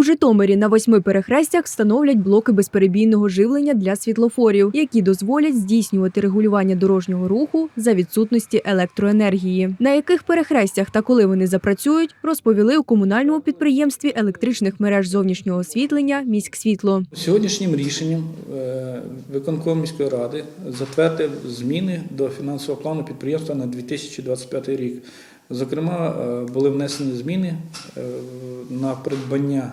У Житомирі на восьми перехрестях встановлять блоки безперебійного живлення для світлофорів, які дозволять здійснювати регулювання дорожнього руху за відсутності електроенергії. На яких перехрестях та коли вони запрацюють, розповіли у комунальному підприємстві електричних мереж зовнішнього освітлення «Міськсвітло». Сьогоднішнім рішенням е, виконком міської ради затвердив зміни до фінансового плану підприємства на 2025 рік. Зокрема, е, були внесені зміни е, на придбання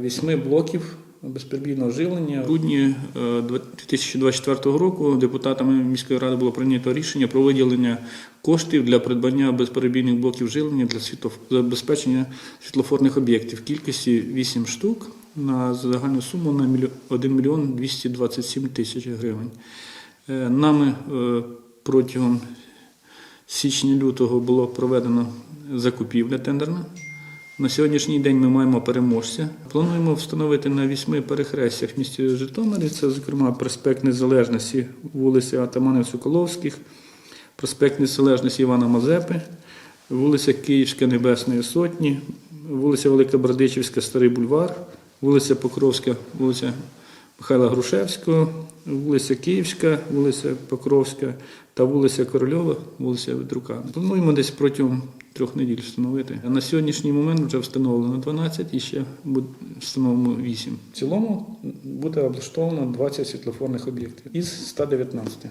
вісьми блоків безперебійного живлення. В грудні е, 2024 року депутатами міської ради було прийнято рішення про виділення коштів для придбання безперебійних блоків живлення для забезпечення світлофорних об'єктів кількості 8 штук на загальну суму на мільйо- 1 мільйон 227 тисяч гривень. Е, Нами е, протягом січня-лютого було проведено закупівля тендерна. На сьогоднішній день ми маємо переможця. Плануємо встановити на вісьми перехрестях в місті Житомирі. Це, зокрема, проспект Незалежності вулиця Атаманів Соколовських, проспект Незалежності Івана Мазепи, вулиця Київська Небесної Сотні, вулиця Велика Бердичівська, Старий Бульвар, вулиця Покровська, вулиця Михайла Грушевського, вулиця Київська, вулиця Покровська та вулиця Корольова, вулиця Ведрука. Плануємо десь протягом трьох неділь встановити. А на сьогоднішній момент вже встановлено 12 і ще встановимо 8. В цілому буде облаштовано 20 світлофорних об'єктів із 119.